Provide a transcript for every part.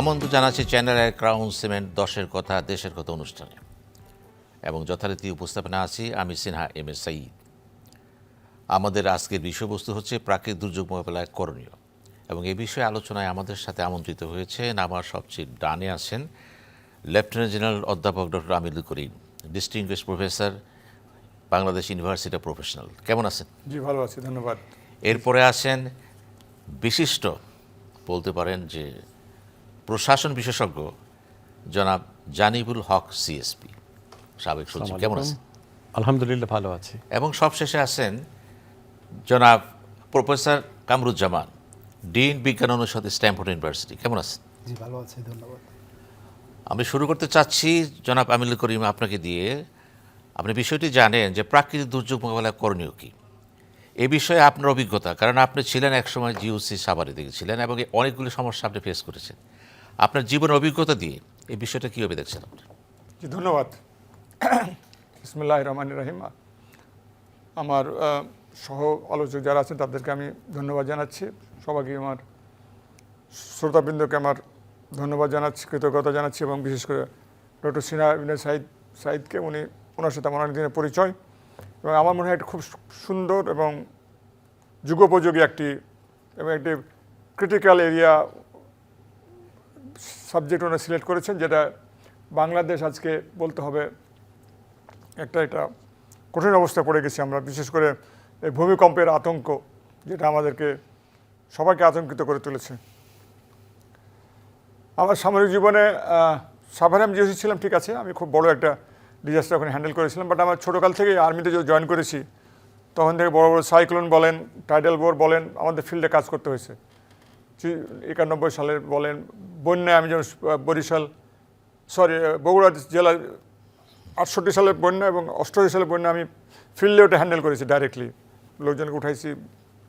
আমন্ত্রণ জানাচ্ছি চ্যানেলের ক্রাউন সিমেন্ট দশের কথা দেশের কথা অনুষ্ঠানে। এবং যথারীতি উপস্থাপনা আছি আমি সিনহা এম এস সাইদ। আমাদের আজকের বিষয়বস্তু হচ্ছে প্রাকৃতিক দুর্যোগ মোকাবেলায় করণীয়। এবং এ বিষয়ে আলোচনায় আমাদের সাথে আমন্ত্রিত হয়েছেন আমার সবচেয়ে ডানে আছেন লেফটেন্যান্ট জেনারেল অধ্যাপক doctor Amirul Karim distinguish professor Bangladesh university professional. কেমন আছেন? জি ভালো আছি ধন্যবাদ। এরপরে আসেন বিশিষ্ট বলতে পারেন যে প্রশাসন বিশেষজ্ঞ জনাব জানিবুল হক সিএসপি। সাবেক সচিব কেমন আছেন? আলহামদুলিল্লাহ ভালো আছি। এবং সবশেষে আছেন জনাব প্রফেসর কামরুজ্জামান ডিন বিজ্ঞান অনুষদ স্ট্যাম্পফোর্ড ইউনিভার্সিটি। কেমন আছেন? জি ভালো আছি ধন্যবাদ। আমি শুরু করতে চাচ্ছি জনাব আমিনুল করিম আপনাকে দিয়ে। আপনি বিষয়টি জানেন যে প্রাকৃতিক দুর্যোগ মোকাবেলা করণীয় কী? এ বিষয়ে আপনার অভিজ্ঞতা কারণ আপনি ছিলেন একসময় জিওসি সাভারে দেখেছিলেন এবং অনেকগুলি সমস্যা আপনি ফেস করেছেন। আপনার জীবনের অভিজ্ঞতা দিয়ে এই বিষয়টা কীভাবে দেখছেন আপনি? ধন্যবাদ। ইসমুল্লাহ রহমান রাহিম। আমার সহ আলোচক যারা আছেন, তাদেরকে আমি ধন্যবাদ জানাচ্ছি। সবাইকে আমার শ্রোতাবৃন্দকে আমার ধন্যবাদ জানাচ্ছি, কৃতজ্ঞতা জানাচ্ছি এবং বিশেষ করে ডক্টর সিনহা ইবিন সাইদ সাইদকে উনি ওনার সাথে আমার অনেক দিনের পরিচয়। এবং আমার মনে হয় এটা খুব সুন্দর এবং যুগোপযোগী একটি এবং একটি ক্রিটিক্যাল এরিয়া সাবজেক্ট ওনারা সিলেক্ট করেছেন, যেটা বাংলাদেশ আজকে বলতে হবে, একটা এটা কঠিন অবস্থায় পড়ে গেছি আমরা, বিশেষ করে এই ভূমিকম্পের আতঙ্ক, যেটা আমাদেরকে সবাইকে আতঙ্কিত করে তুলেছে। আমার সামরিক জীবনে সাভারে আমি জিওসি ছিলাম, ঠিক আছে, আমি খুব বড় একটা ডিজাস্টার ওখানে হ্যান্ডেল করেছিলাম বাট আমার ছোটোকাল থেকেই আর্মিতে জয়েন করেছি, তখন থেকে বড় বড় সাইক্লোন বলেন টাইডাল বোর বলেন, আমাদের ফিল্ডে কাজ করতে হয়েছে। একানব্বই সালের বলেন, বন্যায় আমি যেমন বরিশাল সরি বগুড়া জেলার আটষট্টি সালের বন্যা এবং অষ্টআশি সালের বন্যা আমি ফিল্ডে ওটা হ্যান্ডেল করেছি ডাইরেক্টলি লোকজনকে উঠাইছি,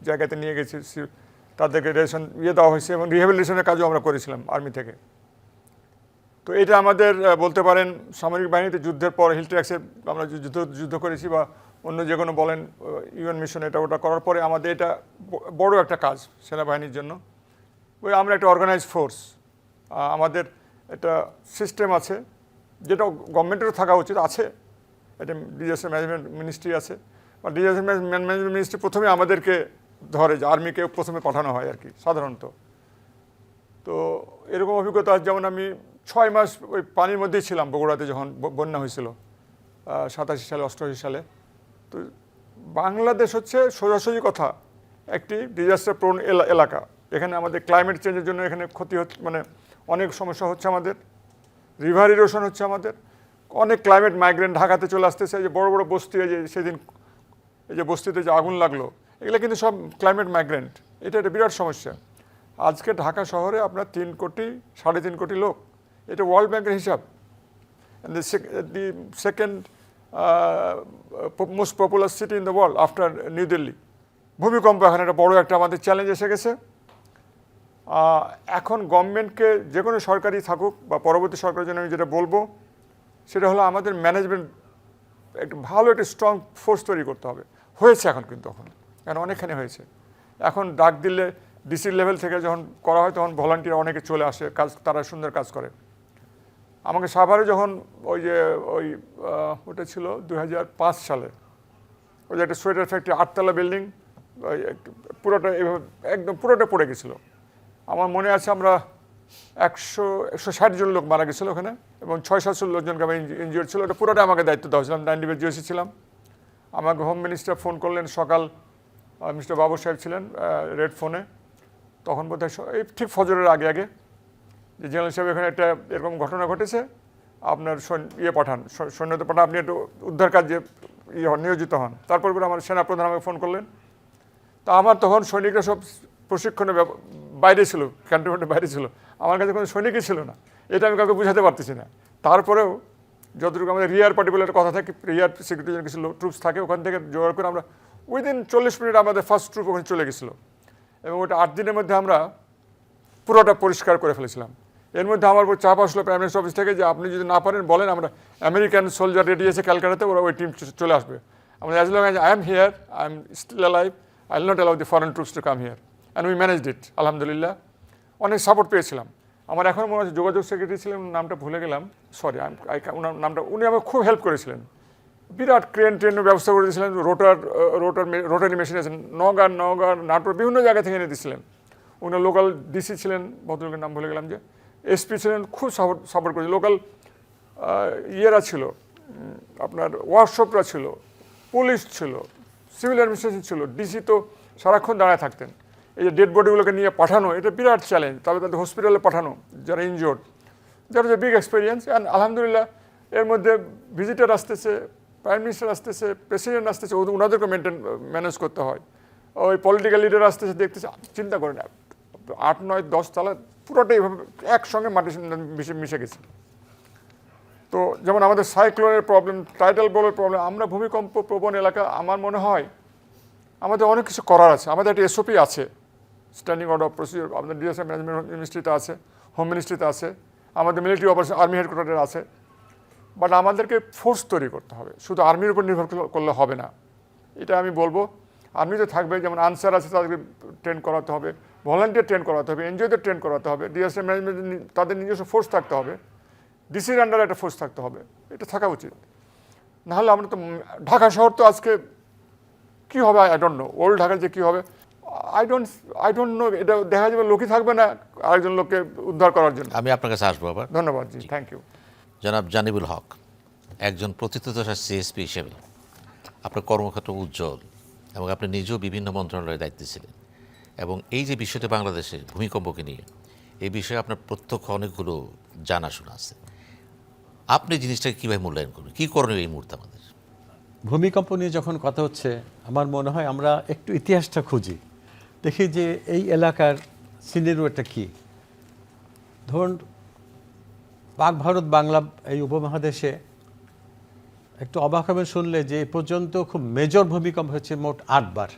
জায়গাতে নিয়ে গেছি তাদেরকে রেশন ইয়ে দেওয়া হয়েছে এবং রিহেবিলিটেশনের কাজও আমরা করেছিলাম আর্মি থেকে। তো এটা আমাদের বলতে পারেন সামরিক বাহিনীতে যুদ্ধের পর হিল ট্র্যাক্সের আমরা যুদ্ধ যুদ্ধ করেছি বা অন্য যে কোনো বলেন ইউএন মিশন এটা ওটা করার পরে আমাদের এটা বড় একটা কাজ সেনাবাহিনীর জন্য। আমরা একটা অর্গানাইজ ফোর্স আমাদের একটা সিস্টেম আছে, যেটা গভর্নমেন্টেরও থাকা উচিত, আছে। একটা ডিজাস্টার ম্যানেজমেন্ট মিনিস্ট্রি আছে। বা ডিজাস্টার ম্যানেজমেন্ট মিনিস্ট্রি প্রথমে আমাদেরকে ধরে, যে আর্মিকে প্রথমে পাঠানো হয় আর কি, সাধারণত। তো এরকম অভিজ্ঞতা, যেমন আমি ছয় মাস ওই পানির মধ্যেই ছিলাম, বগুড়াতে যখন বন্যা হয়েছিল সাতাশি সালে, অষ্টআশি সালে। তো বাংলাদেশ হচ্ছে সোজাসুজি কথা, একটি ডিজাস্টার প্রোন এলাকা। এখানে আমাদের ক্লাইমেট চেঞ্জের জন্য এখানে ক্ষতি হচ্ছে মানে অনেক সমস্যা হচ্ছে আমাদের রিভার ইরোশন হচ্ছে আমাদের অনেক ক্লাইমেট মাইগ্রেন্ট ঢাকাতে চলে আসতেছে যে বড় বড় বস্তি এই যে সেদিন এই যে বস্তিতে যে আগুন লাগল এগুলো কিন্তু সব ক্লাইমেট মাইগ্রেন্ট এটা একটা বিরাট সমস্যা। আজকে ঢাকা শহরে আপনার তিন কোটি সাড়ে তিন কোটি লোক এটা ওয়ার্ল্ড ব্যাংকের হিসাব। দি second uh, po- most popular city in the world after ভূমিকম্প এখন একটা বড় একটা আমাদের চ্যালেঞ্জ এসে গেছে। এখন গভর্নমেন্টকে যে কোনো সরকারি থাকুক বা পরবর্তী সরকারের জন্য আমি যেটা বলব, সেটা হলো আমাদের ম্যানেজমেন্ট একটা ভালো একটা স্ট্রং ফোর্স তৈরি করতে হবে। হয়েছে এখন কিন্তু এখন এখন অনেকখানি হয়েছে। এখন ডাক দিলে ডিসি লেভেল থেকে যখন করা হয় তখন ভলান্টিয়ার অনেকে চলে আসে, কাজ, তারা সুন্দর কাজ করে। আমাকে সাভারে যখন ওই যে, ওই ওটা ছিল দু হাজার পাঁচ সালে, ওই যে একটা সোয়েটার ফ্যাক্টরি আটতলা বিল্ডিং পুরোটা এভাবে, একদম পুরোটা পড়ে গেছিল। আমার মনে আছে আমরা একশো একশো ষাট জন লোক মারা গেছিল ওখানে এবং ছয় সাতশো লোকজনকে আমি ইনজিওর ছিল। ওটা পুরোটা আমাকে দায়িত্ব দেওয়া ছিলাম নাইন ডিবের জিওসি ছিলাম। আমাকে হোম মিনিস্টার ফোন করলেন সকাল মিস্টার বাবু সাহেব ছিলেন রেড ফোনে তখন বোধ হয় এই ঠিক ফজরের আগে আগে যে জেনারেল সাহেব এখানে একটা এরকম ঘটনা ঘটেছে, আপনার ইয়ে পাঠান, সৈ- সৈন্যদের পাঠান, আপনি একটু উদ্ধার কাজে ইয়ে হন, নিয়োজিত হন। তারপর করে আমার সেনাপ্রধান আমাকে ফোন করলেন। তা আমার তখন সৈনিকরা সব প্রশিক্ষণে ব্যাপ- বাইরে ছিল ক্যান্টনমেন্টের বাইরে ছিল। আমার কাছে কোনো সৈনিকই ছিল না। এটা আমি কাউকে বুঝাতে পারতেছি না। তারপরেও যতটুকু আমাদের রিয়ার পার্টিকুলার কথা থাকে, রিয়ার সিকিউরিটি কিছু ট্রুপস থাকে, ওখান থেকে জোগাড় করে আমরা উইদিন চল্লিশ মিনিট আমাদের ফার্স্ট ট্রুপ ওখানে চলে গেছিল। এবং ওটা আট দিনের মধ্যে আমরা পুরোটা পরিষ্কার করে ফেলেছিলাম। এর মধ্যে আমার উপর চাপ আসলো প্রাইম মিনিস্টার অফিস থেকে যে আপনি যদি না পারেন, বলেন আমরা আমেরিকান সোলজার রেডি আছে ক্যালকাটাতে, ওরা ওই টিম চলে আসবে। আমরা as long as I am here I am still alive I will not allow the foreign troops to come here and we managed it আলহামদুলিল্লাহ অনেক সাপোর্ট পেয়েছিলাম। আমার এখন মনে হচ্ছে যোগাযোগ সেক্রেটারি ছিলেন, নামটা ভুলে গেলাম। সরি ওনার নামটা, উনি আমাকে খুব হেল্প করেছিলেন। বিরাট ক্রেন ট্রেনের ব্যবস্থা করে দিয়েছিলেন রোটার রোটার রোটারি মেশিন আছে নগাঁ নগাঁ নাটোর, বিভিন্ন জায়গা থেকে এনে দিয়েছিলেন। উনি লোকাল ডিসি ছিলেন, ভদ্রলোকের নাম ভুলে গেলাম যে। এসপি ছিলেন, খুব সাপোর্ট সাপোর্ট করেছে। লোকাল ইয়েরা ছিল আপনার ওয়ার্কশপরা ছিল পুলিশ ছিল সিভিল অ্যাডমিনিস্ট্রেশন ছিল ডিসি তো সারাক্ষণ দাঁড়ায় থাকতেন। এই যে ডেড বডিগুলোকে নিয়ে পাঠানো, এটা বিরাট চ্যালেঞ্জ তবে তাদের হসপিটালে পাঠানো, যারা injured that is a big experience and আলহামদুলিল্লাহ, এর মধ্যে ভিজিটার আসতেছে প্রাইম মিনিস্টার আসতেছে প্রেসিডেন্ট আসতেছে ওনাদেরকে মেনটেন ম্যানেজ করতে হয়। ওই পলিটিক্যাল লিডার আসতেছে, দেখতেছে, চিন্তা করেন আট, নয়, দশ তালা, পুরোটাই এভাবে একসঙ্গে সঙ্গে মিশে মিশে গেছে। তো যেমন আমাদের সাইক্লোনের প্রবলেম টাইটাল বলের প্রবলেম আমরা ভূমিকম্প প্রবণ এলাকা, আমার মনে হয়, আমাদের অনেক কিছু করার আছে, আমাদের একটা এসওপি আছে। স্ট্যান্ডিং অর্ডার অফ প্রসিডিওর আমাদের ডিজাস্টার ম্যানেজমেন্ট মিনিস্ট্রিতে আছে হোম মিনিস্ট্রিতে আছে, আমাদের মিলিটারি অপারেশন আর্মি হেডকোয়ার্টারে আছে। বাট আমাদেরকে ফোর্স তৈরি করতে হবে, শুধু আর্মির উপর নির্ভর করলে- হবে না। এটা আমি বলব আর্মিতে থাকবে, যেমন আনসার আছে, তাদেরকে ট্রেন করাতে হবে ভলান্টিয়ার ট্রেন করাতে হবে এনজিওদের ট্রেন করাতে হবে ডিজাস্টার ম্যানেজমেন্ট তাদের নিজস্ব ফোর্স থাকতে হবে ডিসির আন্ডারে একটা ফোর্স থাকতে হবে, এটা থাকা উচিত। নাহলে আমরা তো ঢাকা শহর তো আজকে কী হবে আই ডোন্ট নো ওল্ড ঢাকার যে কী হবে I don't I don't know এটা দেখা যাবে লোকই থাকবে না আরেকজন লোককে উদ্ধার করার জন্য। আমি আপনার কাছে আসব আবার। ধন্যবাদ জি থ্যাংক ইউ জনাব জানিবুল হক একজন প্রথিতদশার সিএসপি হিসেবে। আপনার কর্মক্ষেত্র উজ্জ্বল এবং আপনি নিজেও বিভিন্ন মন্ত্রণালয়ের দায়িত্বে ছিলেন। এবং এই যে বিষয়টি বাংলাদেশের ভূমিকম্পকে নিয়ে এই বিষয়ে আপনার প্রত্যক্ষ অনেকগুলো জানাশোনা আছে। আপনি জিনিসটাকে কীভাবে মূল্যায়ন করবেন? কী করণীয় এই মুহূর্তে আমাদের? ভূমিকম্প নিয়ে যখন কথা হচ্ছে আমার মনে হয় আমরা একটু ইতিহাসটা খুঁজি। দেখি যে এই এলাকার সিনেরিওটা কি। ধরুন, পাক ভারত বাংলা এই উপমহাদেশে একটু অবাক হবেন শুনলে যে এ পর্যন্ত খুব মেজর ভূমিকম্প হচ্ছে মোট আটবার।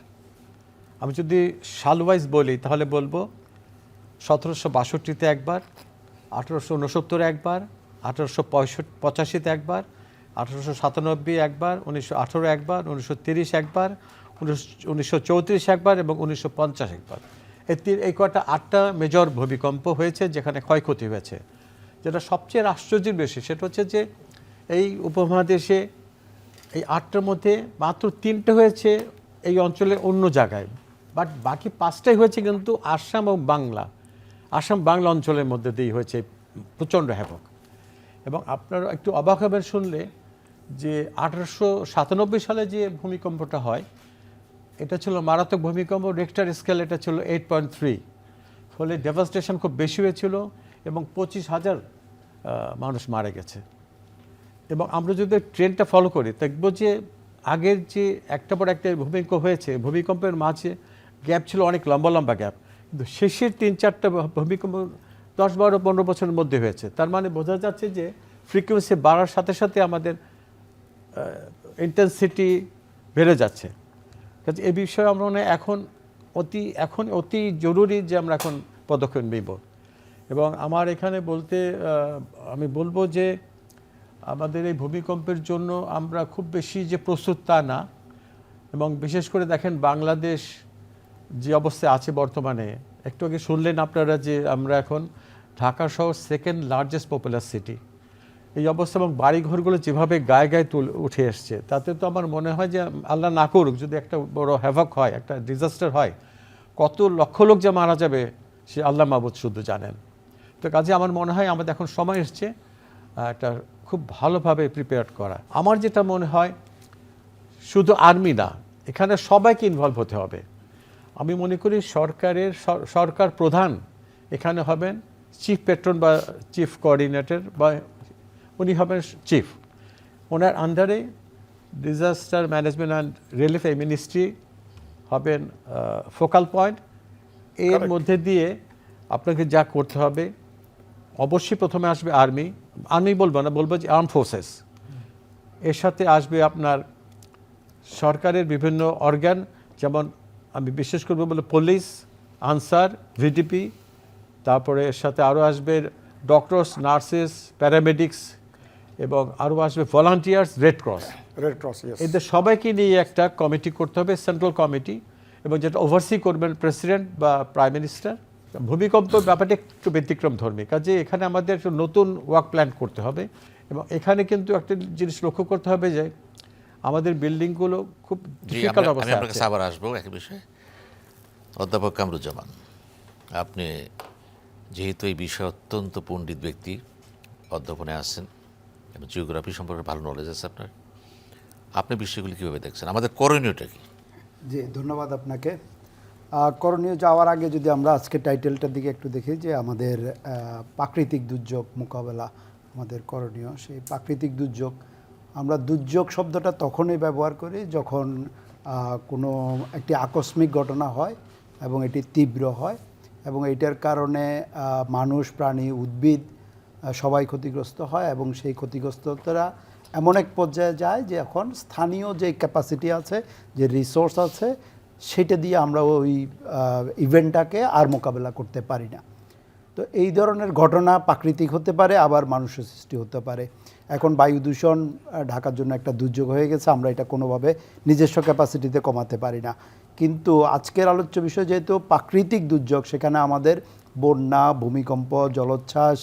আমি যদি সালওয়াইজ বলি, তাহলে বলব সতেরোশো বাষট্টিতে একবার, আঠেরোশো উনসত্তরে একবার, আঠেরোশো পঁয়ষট্টি, পঁচাশিতে একবার, আঠেরোশো সাতানব্বই একবার, উনিশশো আঠেরো একবার, উনিশশো তিরিশ একবার উনিশশো চৌত্রিশ একবার এবং উনিশশো পঞ্চাশ একবার। এই এই কটা আটটা মেজর ভূমিকম্প হয়েছে যেখানে ক্ষয়ক্ষতি হয়েছে। যেটা সবচেয়ে আশ্চর্যের বেশি সেটা হচ্ছে যে এই উপমহাদেশে এই আটটার মধ্যে মাত্র তিনটে হয়েছে এই অঞ্চলের অন্য জায়গায়। বাট বাকি পাঁচটাই হয়েছে কিন্তু আসাম এবং বাংলা। আসাম, বাংলা অঞ্চলের মধ্যে দিয়ে হয়েছে প্রচণ্ড হ্যাপক এবং আপনারা একটু অবাক হবেন শুনলে যে আঠারোশো সাতানব্বই সালে যে ভূমিকম্পটা হয় এটা ছিল মারাত্মক ভূমিকম্প রেক্টার স্কেল এটা ছিল এইট পয়েন্ট থ্রি ফলে ডেভাস্টেশন খুব বেশি হয়েছিল এবং পঁচিশ হাজার মানুষ মারা গেছে। এবং আমরা যদি ট্রেনটা ফলো করি, দেখব যে আগের যে একটা পর একটা ভূমিকম্প হয়েছে, ভূমিকম্পের মাঝে গ্যাপ ছিল অনেক লম্বা লম্বা গ্যাপ কিন্তু শেষের তিন চারটা ভূমিকম্প দশ, বারো, পনেরো বছরের মধ্যে হয়েছে। তার মানে বোঝা যাচ্ছে যে ফ্রিকোয়েন্সি বাড়ার সাথে সাথে আমাদের ইন্টেন্সিটি বেড়ে যাচ্ছে। কাজে এই বিষয়ে আমরা মনে এখন অতি এখন অতি জরুরি যে আমরা এখন পদক্ষেপ নিব। এবং আমার এখানে বলতে আমি বলব যে আমাদের এই ভূমিকম্পের জন্য আমরা খুব বেশি যে প্রস্তুত তা না। এবং বিশেষ করে দেখেন বাংলাদেশ যে অবস্থায় আছে বর্তমানে, একটু আগে শুনলেন আপনারা যে আমরা এখন ঢাকা শহর সেকেন্ড লার্জেস্ট পপুলার সিটি এই অবস্থা এবং বাড়িঘরগুলো যেভাবে গায়ে গায়ে তুল, উঠে এসছে, তাতে তো আমার মনে হয় যে আল্লাহ না করুক, যদি একটা বড় হ্যাভক হয়, একটা ডিজাস্টার হয়, কত লক্ষ লোক যে মারা যাবে, সে আল্লাহ মাহবুদ শুদ্ধ জানেন। তো কাজে আমার মনে হয় আমাদের এখন সময় এসছে একটা খুব ভালোভাবে প্রিপেয়ার করা। আমার যেটা মনে হয়, শুধু আর্মি না, এখানে সবাইকে ইনভলভ হতে হবে। আমি মনে করি সরকারের সরকার প্রধান এখানে হবেন চিফ পেট্রন বা চিফ কোঅর্ডিনেটর বা উনি হবেন চিফ। ওনার আন্ডারে ডিজাস্টার ম্যানেজমেন্ট অ্যান্ড রিলিফ এই মিনিস্ট্রি হবেন ফোকাল পয়েন্ট এর মধ্যে দিয়ে আপনাকে যা করতে হবে অবশ্যই প্রথমে আসবে আর্মি আর্মি বলব না বলব যে আর্ম ফোর্সেস এর সাথে আসবে আপনার সরকারের বিভিন্ন অর্গান যেমন আমি বিশেষ করব বলে পুলিশ আনসার ভিডিপি তারপরে এর সাথে আরও আসবে ডক্টরস নার্সেস প্যারামেডিক্স এবং আরও আসবে volunteers red cross red cross এদের সবাইকে নিয়ে একটা কমিটি করতে হবে সেন্ট্রাল কমিটি এবং যেটা ওভারসি করবেন প্রেসিডেন্ট বা প্রাইম মিনিস্টার ভূমিকম্প ব্যাপারটা একটু ব্যতিক্রম ধর্মী কাজে এখানে আমাদের একটা নতুন ওয়ার্ক প্ল্যান করতে হবে এবং এখানে কিন্তু একটা জিনিস লক্ষ্য করতে হবে যে আমাদের বিল্ডিংগুলো খুব ডিফিকাল্ট অবস্থা আছে। আবার আসব এক বিষয়ে। অধ্যাপক কামরুজ্জামান আপনি যেহেতু এই বিষয়ে অত্যন্ত পণ্ডিত ব্যক্তি অধ্যাপনে আছেন এবং জিওগ্রাফি সম্পর্কে ভালো নলেজ আছে আপনার। আপনি বিষয়গুলি কীভাবে দেখছেন? আমাদের করণীয়টা কি? জি, ধন্যবাদ আপনাকে। করণীয় যাওয়ার আগে যদি আমরা আজকে টাইটেলটার দিকে একটু দেখি যে আমাদের প্রাকৃতিক দুর্যোগ মোকাবেলা আমাদের করণীয়। সেই প্রাকৃতিক দুর্যোগ, আমরা দুর্যোগ শব্দটা তখনই ব্যবহার করি যখন কোনো একটি আকস্মিক ঘটনা হয় এবং এটি তীব্র হয় এবং এটার কারণে মানুষ, প্রাণী, উদ্ভিদ সবাই ক্ষতিগ্রস্ত হয় এবং সেই ক্ষতিগ্রস্তরা এমন এক পর্যায়ে যায় যে এখন স্থানীয় যে ক্যাপাসিটি আছে, যে রিসোর্স আছে, সেটা দিয়ে আমরা ওই ইভেন্টটাকে আর মোকাবেলা করতে পারি না। তো এই ধরনের ঘটনা প্রাকৃতিক হতে পারে, আবার মানুষের সৃষ্টি হতে পারে। এখন বায়ু দূষণ ঢাকার জন্য একটা দুর্যোগ হয়ে গেছে, আমরা এটা কোনোভাবে নিজস্ব ক্যাপাসিটিতে কমাতে পারি না। কিন্তু আজকের আলোচ্য বিষয় যেহেতু প্রাকৃতিক দুর্যোগ, সেখানে আমাদের বন্যা, ভূমিকম্প, জলোচ্ছ্বাস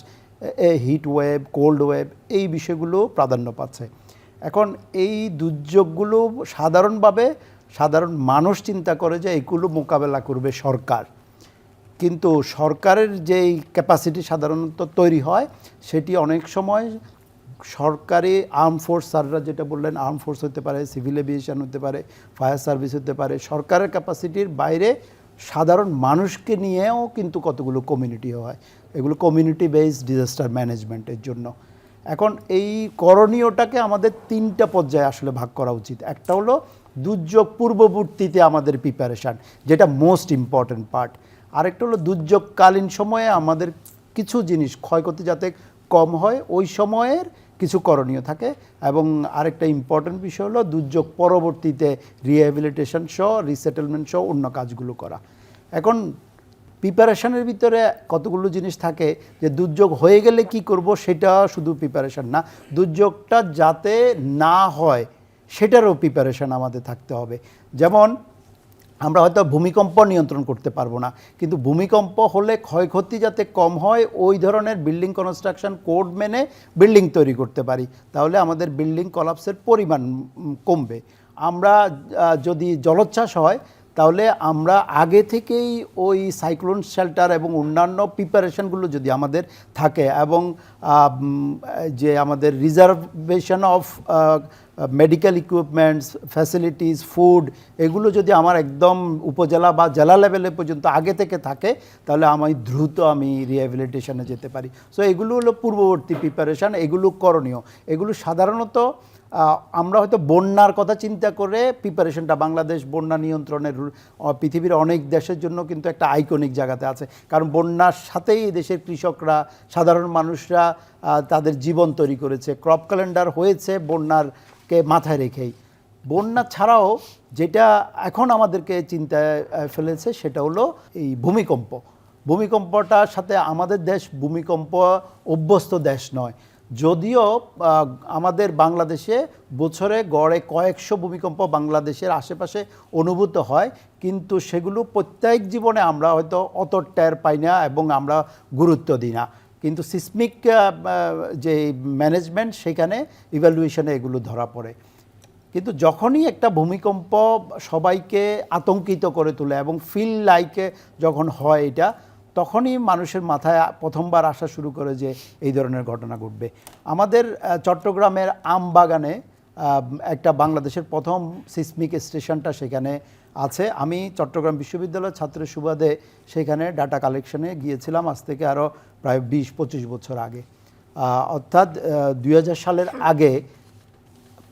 হিট ওয়েভ কোল্ড ওয়েভ এই বিষয়গুলো প্রাধান্য পাচ্ছে। এখন এই দুর্যোগগুলো সাধারণভাবে সাধারণ মানুষ চিন্তা করে যে এইগুলো মোকাবেলা করবে সরকার। কিন্তু সরকারের যেই ক্যাপাসিটি সাধারণত তৈরি হয়, সেটি অনেক সময় সরকারি আর্ম ফোর্স স্যাররা যেটা বললেন আর্ম ফোর্স হতে পারে সিভিল এভিয়েশন হতে পারে ফায়ার সার্ভিস হতে পারে, সরকারের ক্যাপাসিটির বাইরে সাধারণ মানুষকে নিয়েও কিন্তু কতগুলো কমিউনিটি হয়। এগুলো কমিউনিটি বেসড ডিজাস্টার ম্যানেজমেন্টের জন্য। এখন এই করণীয়টাকে আমাদের তিনটা পর্যায়ে আসলে ভাগ করা উচিত। একটা হলো দুর্যোগ পূর্ববর্তীতে আমাদের প্রিপারেশান যেটা মোস্ট ইম্পর্ট্যান্ট পার্ট আরেকটা হলো দুর্যোগকালীন সময়ে আমাদের কিছু জিনিস, ক্ষয়ক্ষতি যাতে কম হয়, ওই সময়ের কিছু করণীয় থাকে এবং আরেকটা ইম্পর্ট্যান্ট বিষয় হলো দুর্যোগ পরবর্তীতে রিহ্যাবিলিটেশন সহ রিসেটেলমেন্ট সহ অন্য কাজগুলো করা। এখন প্রিপারেশনের ভিতরে কতগুলো জিনিস থাকে যে দুর্যোগ হয়ে গেলে কি করব সেটা শুধু প্রিপারেশন না, দুর্যোগটা যাতে না হয় সেটারও প্রিপারেশন আমাদের থাকতে হবে। যেমন আমরা হয়তো ভূমিকম্প নিয়ন্ত্রণ করতে পারব না। কিন্তু ভূমিকম্প হলে ক্ষয়ক্ষতি যাতে কম হয়, ওই ধরনের বিল্ডিং কনস্ট্রাকশন কোড মেনে বিল্ডিং তৈরি করতে পারি। তাহলে আমাদের বিল্ডিং কলাপসের পরিমাণ কমবে। আমরা যদি জলোচ্ছ্বাস হয় তাহলে আমরা আগে থেকেই ওই সাইক্লোন শেল্টার এবং অন্যান্য প্রিপারেশনগুলো যদি আমাদের থাকে এবং যে আমাদের reservation of medical equipments, facilities, food, এগুলো যদি আমার একদম উপজেলা বা জেলা লেভেলে পর্যন্ত আগে থেকে থাকে, তাহলে আমি দ্রুত আমি রিহ্যাবিলিটেশনে যেতে পারি। সো এগুলো হলো পূর্ববর্তী প্রিপারেশন, এগুলো করণীয়। এগুলো সাধারণত আমরা হয়তো বন্যার কথা চিন্তা করে প্রিপারেশনটা বাংলাদেশ বন্যা নিয়ন্ত্রণের পৃথিবীর অনেক দেশের জন্য কিন্তু একটা আইকনিক জায়গাতে আছে। কারণ বন্যার সাথেই দেশের কৃষকরা, সাধারণ মানুষরা তাদের জীবন তৈরি করেছে। ক্রপ ক্যালেন্ডার হয়েছে বন্যারকে মাথায় রেখেই। বন্যা ছাড়াও যেটা এখন আমাদেরকে চিন্তায় ফেলেছে সেটা হলো এই ভূমিকম্প। ভূমিকম্পটার সাথে আমাদের দেশ ভূমিকম্প অভ্যস্ত দেশ নয়। যদিও আমাদের বাংলাদেশে বছরে গড়ে কয়েকশো ভূমিকম্প বাংলাদেশের আশেপাশে অনুভূত হয়, কিন্তু সেগুলো প্রত্যেক জীবনে আমরা হয়তো অত টের পাই না এবং আমরা গুরুত্ব দিই না। কিন্তু সিসমিক যে ম্যানেজমেন্ট সেখানে ইভ্যালুয়েশনে এগুলো ধরা পড়ে। কিন্তু যখনই একটা ভূমিকম্প সবাইকে আতঙ্কিত করে তোলে এবং ফিল লাইকে যখন হয় এটা তখনই মানুষের মাথায় প্রথমবার আসা শুরু করে যে এই ধরনের ঘটনা ঘটবে। আমাদের চট্টগ্রামের আমবাগানে একটা বাংলাদেশের প্রথম সিসমিক স্টেশনটা সেখানে আছে। আমি চট্টগ্রাম বিশ্ববিদ্যালয়ের ছাত্রের সুবাদে সেখানে ডাটা কালেকশনে গিয়েছিলাম, আজ থেকে আরও প্রায় বিশ, পঁচিশ বছর আগে। অর্থাৎ দুই হাজার সালের আগে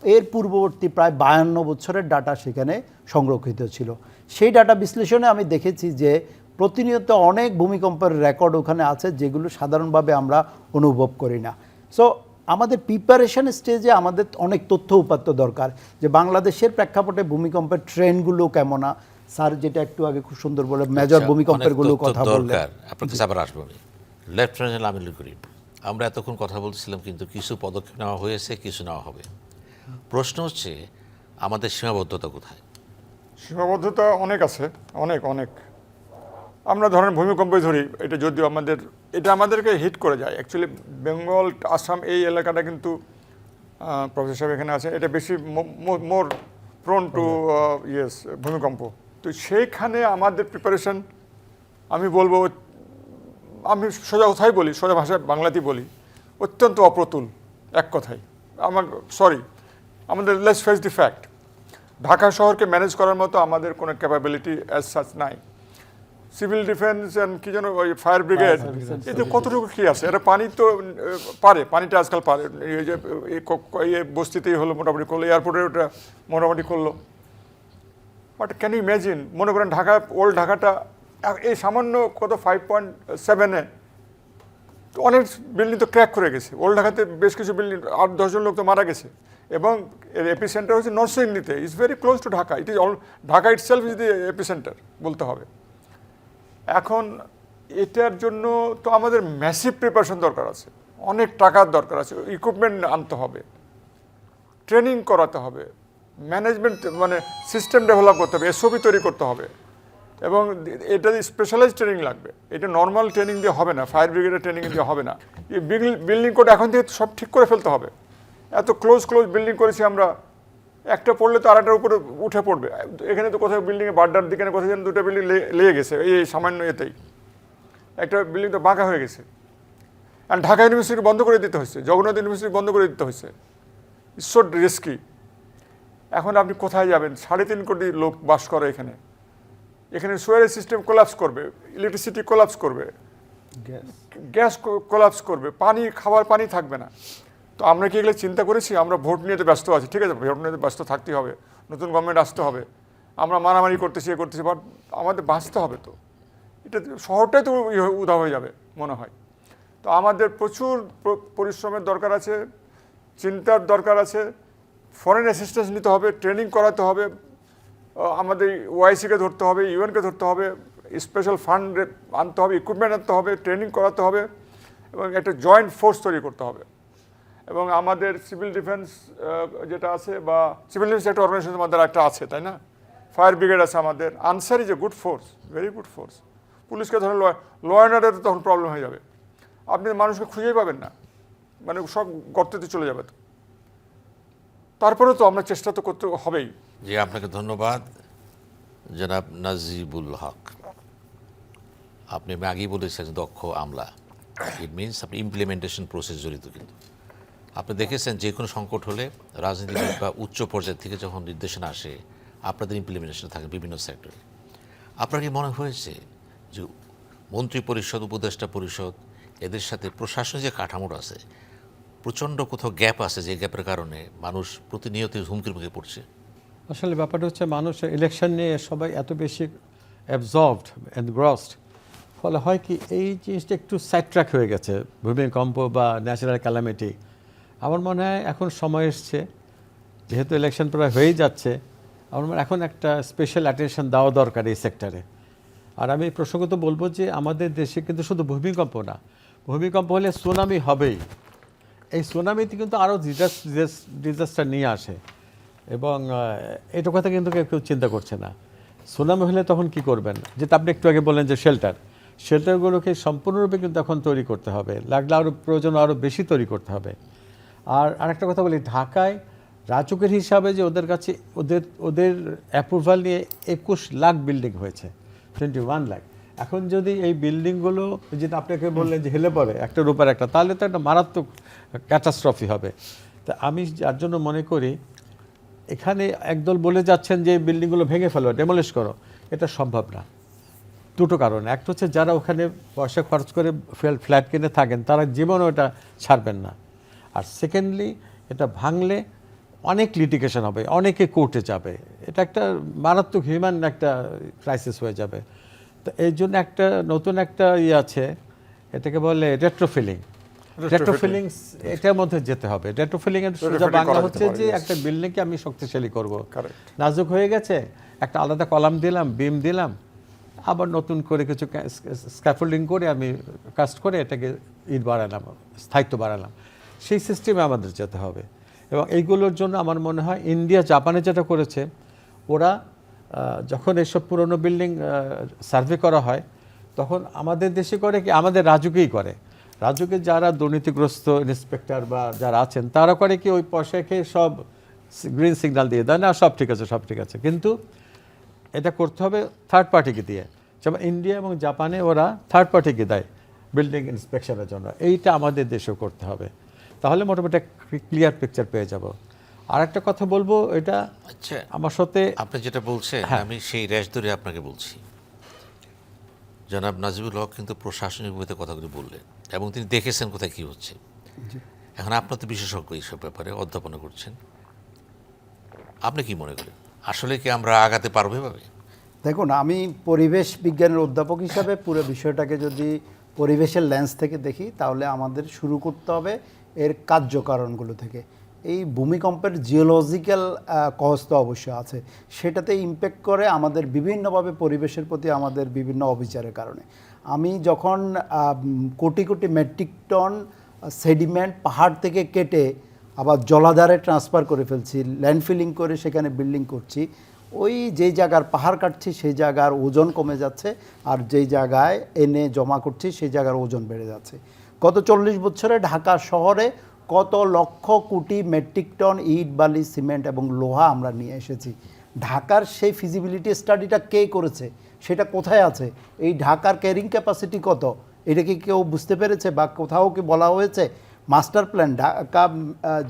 এর পূর্ববর্তী প্রায় বায়ান্ন বছরের ডাটা সেখানে সংরক্ষিত ছিল। সেই ডাটা বিশ্লেষণে আমি দেখেছি যে প্রতিনিয়ত অনেক ভূমিকম্পের রেকর্ড ওখানে আছে যেগুলো সাধারণভাবে আমরা অনুভব করি না। সো আমাদের প্রিপারেশন স্টেজে আমাদের অনেক তথ্য উপাত্ত দরকার যে বাংলাদেশের প্রেক্ষাপটে ভূমিকম্পের ট্রেন্ডগুলো কেমন স্যার যেটা একটু আগে খুব সুন্দর বলে মেজর আচ্ছা, ভূমিকম্পেরগুলো কথা বললেন। দরকার। আপনার আবার আসব আমি। লেফটেন্যান্ট আমিনুল করিম আমরা এতক্ষণ কথা বলছিলাম কিন্তু কিছু পদক্ষেপ নেওয়া হয়েছে কিছু নেওয়া হবে। প্রশ্ন হচ্ছে আমাদের সীমাবদ্ধতা কোথায়? সীমাবদ্ধতা অনেক আছে অনেক অনেক। আমরা ধরেন ভূমিকম্পই ধরি এটা যদিও আমাদের এটা আমাদেরকে হিট করে যায়। অ্যাকচুয়ালি বেঙ্গল আসাম এই এলাকাটা কিন্তু প্রফেসর সাহেব এখানে আছে এটা বেশি মোর প্রোন টু ইয়েস ভূমিকম্প। তো সেইখানে আমাদের প্রিপারেশন আমি বলব আমি সোজা কথাই বলি সোজা ভাষায় বাংলাতেই বলি অত্যন্ত অপ্রতুল এক কথাই আমার সরি আমাদের let's face the fact Dhaka শহরকে ম্যানেজ করার মতো আমাদের কোনো ক্যাপাবিলিটি অ্যাজ সাচ নাই। সিভিল ডিফেন্স অ্যান্ড কি যেন ওই ফায়ার ব্রিগেড এতে কতটুকু কি আছে? এটা পানি তো পারে পানিটা আজকাল পারে। এই যে এই বস্তিতেই হলো মোটামুটি করল এয়ারপোর্টে ওটা মোটামুটি করল। বাট ক্যান ইউ ইম্যাজিন মনে করেন ঢাকা ওল্ড ঢাকাটা এই সামান্য কত ফাইভ পয়েন্ট সেভেনে অনেক বিল্ডিং তো ক্র্যাক করে গেছে। ওল্ড ঢাকাতে বেশ কিছু বিল্ডিং আট দশজন লোক তো মারা গেছে। এবং এর এপি সেন্টার হচ্ছে নরসিংদীতে। Is very close to Dhaka. It is all Dhaka itself is the epicentre বলতে হবে। এখন এটার জন্য তো আমাদের ম্যাসিভ প্রিপারেশন দরকার আছে। অনেক টাকার দরকার আছে। ইকুইপমেন্ট আনতে হবে। ট্রেনিং করাতে হবে। ম্যানেজমেন্ট মানে সিস্টেম ডেভেলপ করতে হবে। এসওপি তৈরি করতে হবে। এবং এটা স্পেশালাইজ ট্রেনিং লাগবে। এটা নর্মাল ট্রেনিং দিয়ে হবে না। ফায়ার ব্রিগেডের ট্রেনিং দিয়ে হবে না। বিল্ডিং কোড এখন থেকে সব ঠিক করে ফেলতে হবে। এত ক্লোজ ক্লোজ বিল্ডিং করেছি আমরা। একটা পড়লে তো আরেকটার উপরে উঠে পড়বে। এখানে তো কোথাও বিল্ডিংয়ে বাড্ডার দিকে কোথাও যেন দুটো বিল্ডিং লেগে গেছে এই সামান্য এতেই। একটা বিল্ডিং তো বাঁকা হয়ে গেছে। আর ঢাকা ইউনিভার্সিটি বন্ধ করে দিতে হয়েছে জগন্নাথ ইউনিভার্সিটি বন্ধ করে দিতে হয়েছে। ঈশ্বর রিস্কি এখন আপনি কোথায় যাবেন? সাড়ে তিন কোটি লোক বাস করে এখানে। এখানে সোয়ারেজ সিস্টেম কোলাপস করবে ইলেকট্রিসিটি কোলাপস করবে। গ্যাস কোলাপস করবে পানি খাবার পানি থাকবে না। তো আমরা কি এগুলো চিন্তা করেছি? আমরা ভোট নিয়ে তো ব্যস্ত আছি, ঠিক আছে? ভোট নিয়ে ব্যস্ত থাকতেই হবে। নতুন গভর্নমেন্ট আসতে হবে। আমরা মারামারি করতেছি, এ করতেছি বাট আমাদের বাঁচতে হবে তো। এটা শহরটাই তো উদা হয়ে- যাবে, মনে হয়। তো আমাদের প্রচুর পরিশ্রমের দরকার আছে, চিন্তার দরকার আছে ফরেন অ্যাসিস্ট্যান্স নিতে হবে ট্রেনিং করাতে হবে আমাদের ওআইসিকে ধরতে হবে ইউএনকে ধরতে হবে স্পেশাল ফান্ড আনতে হবে ইকুইপমেন্ট আনতে হবে ট্রেনিং করাতে হবে, এবং একটা জয়েন্ট ফোর্স তৈরি করতে হবে। এবং আমাদের সিভিল ডিফেন্স যেটা আছে, বা সিভিল ডিফেন্স একটা অর্গানাইজেশন আমাদের একটা আছে, তাই না? ফায়ার ব্রিগেড আছে আমাদের। Ansar is a good force very good force পুলিশকে ধরেন ল অর্ডারে তখন প্রবলেম হয়ে যাবে। আপনি মানুষকে খুঁজেই পাবেন না। মানে সব গর্ততে চলে যাবে তো। তারপরে তো আমরা চেষ্টা তো করতে হবেই। জি, আপনাকে ধন্যবাদ। জনাব নাজিবুল হক, আপনি আগেই বলেছেন দক্ষ আমলা। ইট মিনস আপনি ইমপ্লিমেন্টেশন প্রসেস জড়িত কিন্তু। আপনি দেখেছেন যে কোনো সংকট হলে রাজনীতিবিদ বা উচ্চ পর্যায় থেকে যখন নির্দেশনা আসে, আপনাদের ইমপ্লিমেন্টেশন থাকে বিভিন্ন সেক্টরে আপনার কি মনে হয়েছে যে মন্ত্রী পরিষদ, উপদেষ্টা পরিষদ, এদের সাথে প্রশাসনের যে কাঠামোটা আছে, প্রচণ্ড কোথাও গ্যাপ আছে যে গ্যাপের কারণে মানুষ প্রতিনিয়ত হুমকির মুখে পড়ছে? আসলে ব্যাপারটা হচ্ছে মানুষ ইলেকশন নিয়ে সবাই এত বেশি অ্যাবজর্ভড এনগ্রসড ফলে হয় কি এই জিনিসটা একটু সাইড ট্র্যাক হয়ে গেছে, ভূমিকম্প বা ন্যাচারাল ক্যালামিটি আমার মনে হয় এখন সময় এসছে, যেহেতু ইলেকশন প্রায় হয়েই যাচ্ছে, আমার মনে এখন একটা স্পেশাল অ্যাটেনশন দেওয়া দরকার এই সেক্টরে আর আমি প্রসঙ্গত বলব যে আমাদের দেশে কিন্তু শুধু ভূমিকম্প না, ভূমিকম্প হলে সুনামি হবেই। এই সুনামিতে কিন্তু আরও ডিজাস্টার নিয়ে আসে এবং এটা কথা কিন্তু কেউ কেউ চিন্তা করছে না। সুনামি হলে তখন কি করবেন? যেটা আপনি একটু আগে বললেন যে শেল্টার শেল্টারগুলোকে সম্পূর্ণরূপে কিন্তু এখন তৈরি করতে হবে। লাগলে আরও প্রয়োজন আরও বেশি তৈরি করতে হবে। আর আরেকটা কথা বলি, ঢাকায় রাজুকের হিসাবে যে ওদের কাছে, ওদের ওদের অ্যাপ্রুভাল নিয়ে একুশ লাখ বিল্ডিং হয়েছে টোয়েন্টি ওয়ান লাখ। এখন যদি এই বিল্ডিংগুলো যেটা আপনাকে বললেন যে হেলে পড়ে একটার উপর একটা, তাহলে তো একটা মারাত্মক ক্যাটাস্ট্রফি হবে। তা আমি যার জন্য মনে করি, এখানে একদল বলে যাচ্ছেন যে বিল্ডিংগুলো ভেঙে ফেলো ডেমলিশ করো। এটা সম্ভব না। দুটো কারণ। একটা হচ্ছে যারা ওখানে পয়সা খরচ করে ফ্ল্যাট কিনে থাকেন, তারা জীবনও এটা ছাড়বেন না। আর সেকেন্ডলি এটা ভাঙলে অনেক লিটিগেশন হবে অনেকে কোর্টে যাবে। এটা একটা মারাত্মক হিউম্যান একটা ক্রাইসিস হয়ে যাবে। তো এই জন্য একটা নতুন একটা ইয়ে আছে এটাকে বলে রেট্রোফিলিং রেট্রোফিলিং এটার মধ্যে যেতে হবে। রেট্রোফিলিং এর সোজা বাংলা হচ্ছে যে একটা বিল্ডিংকে আমি শক্তিশালী করব. নাজুক হয়ে গেছে একটা আলাদা কলাম দিলাম বিম দিলাম আবার নতুন করে কিছু স্ক্যাফোল্ডিং করে আমি কাস্ট করে এটাকে ঈদ বাড়ালাম স্থায়িত্ব বাড়ালাম। সেই সিস্টেমে আমাদের যেতে হবে। এবং এইগুলোর জন্য আমার মনে হয় ইন্ডিয়া জাপানে যেটা করেছে, ওরা যখন এইসব পুরনো বিল্ডিং সার্ভে করা হয়, তখন আমাদের দেশে করে কি, আমাদের রাজুকেই করে। রাজুকে যারা দুর্নীতিগ্রস্ত ইন্সপেক্টর বা যারা আছেন, তারা করে কি ওই পয়সা খেয়ে সব গ্রিন সিগন্যাল দিয়ে দেয়, না, সব ঠিক আছে, সব ঠিক আছে। কিন্তু এটা করতে হবে থার্ড পার্টিকে দিয়ে। যেমন ইন্ডিয়া এবং জাপানে ওরা থার্ড পার্টিকে দেয় বিল্ডিং ইন্সপেকশনের জন্য। এইটা আমাদের দেশেও করতে হবে। তাহলে মোটামুটি ক্লিয়ার পিকচার পেয়ে যাব। আর একটা কথা বলব এটা আচ্ছা আমার সাথে আপনি যেটা বলছেন আমি সেই র্যাশ ধরে আপনাকে বলছি। জনাব নাজিবুল হক কিন্তু প্রশাসনিক ভূমিতে কথাগুলি বললেন এবং তিনি দেখেছেন কোথায় কি হচ্ছে। এখন আপনার তো বিশেষজ্ঞ এইসব ব্যাপারে অধ্যাপনা করছেন। আপনি কি মনে করেন? আসলে কি আমরা আগাতে পারব এভাবে? দেখুন আমি পরিবেশ বিজ্ঞানের অধ্যাপক হিসাবে পুরো বিষয়টাকে যদি পরিবেশের লেন্স থেকে দেখি তাহলে আমাদের শুরু করতে হবে এর কার্যকারণগুলো থেকে। এই ভূমিকম্পের জিওলজিক্যাল কজ তো অবশ্যই আছে। সেটাতে ইম্প্যাক্ট করে আমাদের বিভিন্নভাবে পরিবেশের প্রতি আমাদের বিভিন্ন অবিচারের কারণে। আমি যখন crore crore metric ton sediment পাহাড় থেকে কেটে আবার জলাধারে ট্রান্সফার করে ফেলছি ল্যান্ডফিলিং করে সেখানে বিল্ডিং করছি, ওই যেই জায়গার পাহাড় কাটছি সেই জায়গার ওজন কমে যাচ্ছে, আর যেই জায়গায় এনে জমা করছি সেই জায়গার ওজন বেড়ে যাচ্ছে। গত চল্লিশ বছরে ঢাকা শহরে কত লক্ষ কোটি মেট্রিক টন ইট, বালি, সিমেন্ট এবং লোহা আমরা নিয়ে এসেছি। ঢাকার সেই ফিজিবিলিটি স্টাডিটা কে করেছে? সেটা কোথায় আছে? এই ঢাকার ক্যারিং ক্যাপাসিটি কত? এটা কি কেউ বুঝতে পেরেছে বা কোথাও কি বলা হয়েছে? মাস্টার প্ল্যান ঢাকা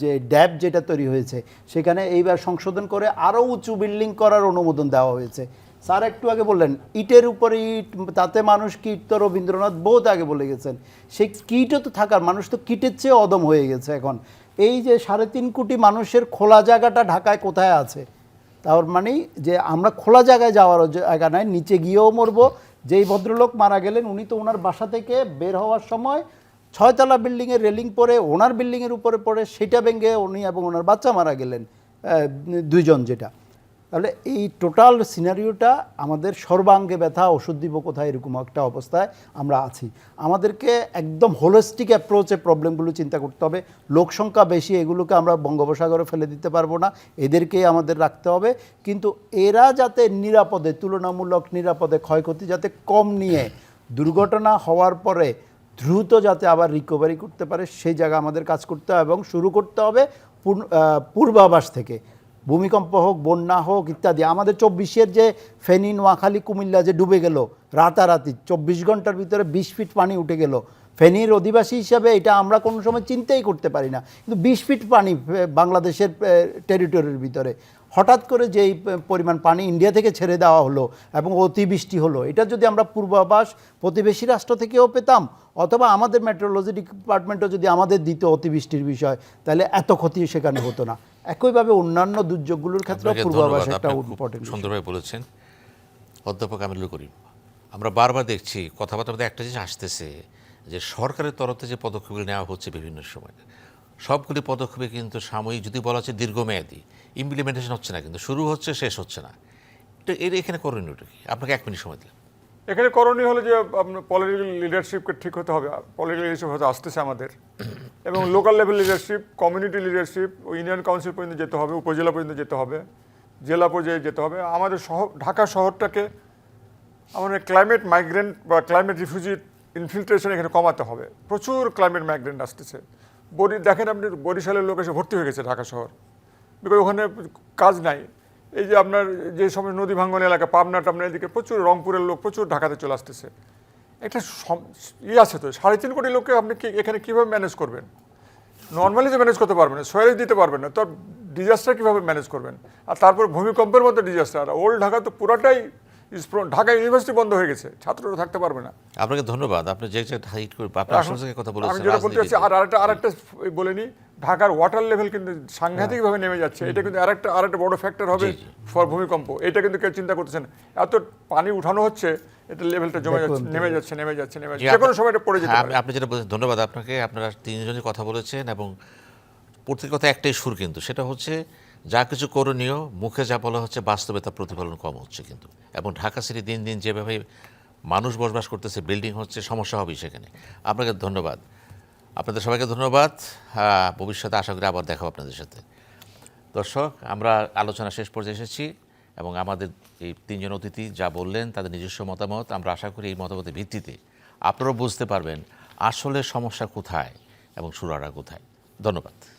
যে ড্যাব যেটা তৈরি হয়েছে, সেখানে এইবার সংশোধন করে আরও উঁচু বিল্ডিং করার অনুমোদন দেওয়া হয়েছে। স্যার একটু আগে বললেন, ইটের উপরে ইট, তাতে মানুষ কীট তো রবীন্দ্রনাথ বহুত আগে বলে গেছেন। সেই কীটও তো থাকার, মানুষ তো কীটের চেয়ে অদম হয়ে গেছে এখন। এই যে সাড়ে তিন কোটি মানুষের খোলা জায়গাটা ঢাকায় কোথায় আছে? তার মানে যে আমরা খোলা জায়গায় যাওয়ার জায়গা নয় নিচে গিয়েও মরবো। যেই ভদ্রলোক মারা গেলেন, উনি তো ওনার বাসা থেকে বের হওয়ার সময় ছয়তলা বিল্ডিংয়ের রেলিং পরে, ওনার বিল্ডিংয়ের উপরে পড়ে, সেটা ভেঙে উনি এবং ওনার বাচ্চা মারা গেলেন দুইজন যেটা। তাহলে এই টোটাল সিনারিওটা আমাদের সর্বাঙ্গে ব্যথা, ওষুধ দিব কোথায়, এরকম একটা অবস্থায় আমরা আছি। আমাদেরকে একদম হোলিস্টিক অ্যাপ্রোচে প্রবলেমগুলো চিন্তা করতে হবে। লোক সংখ্যা বেশি, এগুলোকে আমরা বঙ্গোপসাগরে ফেলে দিতে পারব না। এদেরকেই আমাদের রাখতে হবে। কিন্তু এরা যাতে নিরাপদে, তুলনামূলক নিরাপদে, ক্ষয়ক্ষতি যাতে কম নিয়ে দুর্ঘটনা হওয়ার পরে দ্রুত যাতে আবার রিকভারি করতে পারে, সেই জায়গা আমাদের কাজ করতে হবে এবং শুরু করতে হবে পূর্বাভাস থেকে। ভূমিকম্প হোক, বন্যা হোক ইত্যাদি। আমাদের চব্বিশের যে ফেনী, নোয়াখালী, কুমিল্লা যে ডুবে গেল, রাতারাতি, চব্বিশ ঘণ্টার ভিতরে বিশ ফিট পানি উঠে গেল। ফেনীর অধিবাসী হিসাবে এটা আমরা কোনো সময় চিন্তাই করতে পারি না। কিন্তু বিশ ফিট পানি বাংলাদেশের টেরিটরির ভিতরে। হঠাৎ করে যেই পরিমাণ পানি ইন্ডিয়া থেকে ছেড়ে দেওয়া হলো এবং অতিবৃষ্টি হলো এটা যদি আমরা পূর্বাভাস প্রতিবেশী রাষ্ট্র থেকেও পেতাম অথবা আমাদের মেট্রোলজি ডিপার্টমেন্টও যদি আমাদের দিত অতিবৃষ্টির বিষয় তাহলে এত ক্ষতি সেখানে হতো না। একইভাবে অন্যান্য দুর্যোগগুলোর ক্ষেত্রে পূর্বাভাস একটা ইম্পর্টেন্ট সুন্দরভাবে বলেছেন। অধ্যাপক আমিরুল করিম আমরা বারবার দেখছি কথাবার্তার মধ্যে একটা জিনিস আসতেছে যে সরকারের তরফে যে পদক্ষেপগুলি নেওয়া হচ্ছে বিভিন্ন সময়। সবগুলি পদক্ষেপে কিন্তু সাময়িক যদি বলা হচ্ছে দীর্ঘমেয়াদী ইমপ্লিমেন্টেশন হচ্ছে না কিন্তু, শুরু হচ্ছে, শেষ হচ্ছে না। এটা এর এখানে করণীয়টা কি? আপনাকে এক মিনিট সময় দিলাম। এখানে করণীয় হলো যে আপনার পলিটিক্যাল লিডারশিপকে ঠিক হতে হবে। পলিটিক্যাল লিডারশিপ হয়তো আসতেছে আমাদের। এবং local level leadership community leadership union council পর্যন্ত যেতে হবে, উপজেলা পর্যন্ত যেতে হবে, জেলা পর্যায়ে যেতে হবে। আমাদের শহর, ঢাকা শহরটাকে আমাদের ক্লাইমেট মাইগ্রেন্ট বা ক্লাইমেট রিফিউজি ইনফিল্ট্রেশন এখানে কমাতে হবে। প্রচুর ক্লাইমেট মাইগ্রেন্ট আসতেছে। বরি, দেখেন আপনি বরিশালের লোক এসে ভর্তি হয়ে গেছে ঢাকা শহর। বিকজ ওখানে কাজ নাই। এই যে আপনার, যে সময় নদী ভাঙ্গন এলাকা, পাবনা, টাবনা এদিকে প্রচুর রংপুরের লোক প্রচুর ঢাকাতে চলে আসতেছে। একটা ইয়ে আছে তো, সাড়ে তিন কোটি লোককে আপনি এখানে কীভাবে ম্যানেজ করবেন? নর্মালি তো ম্যানেজ করতে পারবেন না সোয়ারেজ দিতে পারবেন না, তো ডিজাস্টার কীভাবে ম্যানেজ করবেন? আর তারপর ভূমিকম্পের মতো ডিজাস্টার ওল্ড ঢাকা তো পুরাটাই ঢাকা ইউনিভার্সিটি বন্ধ হয়ে গেছে। ছাত্ররা থাকতে পারবে না। আপনাকে ধন্যবাদ। আপনি যে যে হাইট করে আপনার আশপাশের কথা আমি বলেছেন যেটা বলতে চাচ্ছি আর আরেকটা আরেকটা বলে নি ঢাকার ওয়াটার লেভেল কিন্তু সাংঘাতিকভাবে নেমে যাচ্ছে। এটা কিন্তু আরেকটা আরেকটা বড় ফ্যাক্টর হবে। ফর ভূমিকম্প। এটা কিন্তু কেউ চিন্তা করতেছেন এত পানি উঠানো হচ্ছে এটা লেভেলটা জমে যাচ্ছে নেমে যাচ্ছে নেমে যাচ্ছে নেমে যাচ্ছে। যে কোনো সময় এটা পড়ে যেতে হ্যাঁ, পারে। আপনি- আপনি যেটা বলছেন ধন্যবাদ আপনাকে। আপনারা তিনজনই কথা বলেছেন এবং প্রত্যেক কথা একটাই সুর কিন্তু। সেটা হচ্ছে যা কিছু করণীয়, মুখে যা বলা হচ্ছে বাস্তবে তা প্রতিফলন কম হচ্ছে কিন্তু। এবং ঢাকা সিটি দিন দিন যেভাবে মানুষ বসবাস করতেছে বিল্ডিং হচ্ছে, সমস্যা হবে সেখানে। আপনাকে ধন্যবাদ। আপনাদের সবাইকে ধন্যবাদ। ভবিষ্যতে আশা করি আবার দেখাবো আপনাদের সাথে। দর্শক, আমরা আলোচনা শেষ পর্যায়ে এসেছি এবং আমাদের এই তিনজন অতিথি যা বললেন, তাদের নিজস্ব মতামত। আমরা আশা করি এই মতামতের ভিত্তিতে আপনারাও বুঝতে পারবেন আসলে সমস্যা কোথায় এবং সুরারা কোথায়। ধন্যবাদ।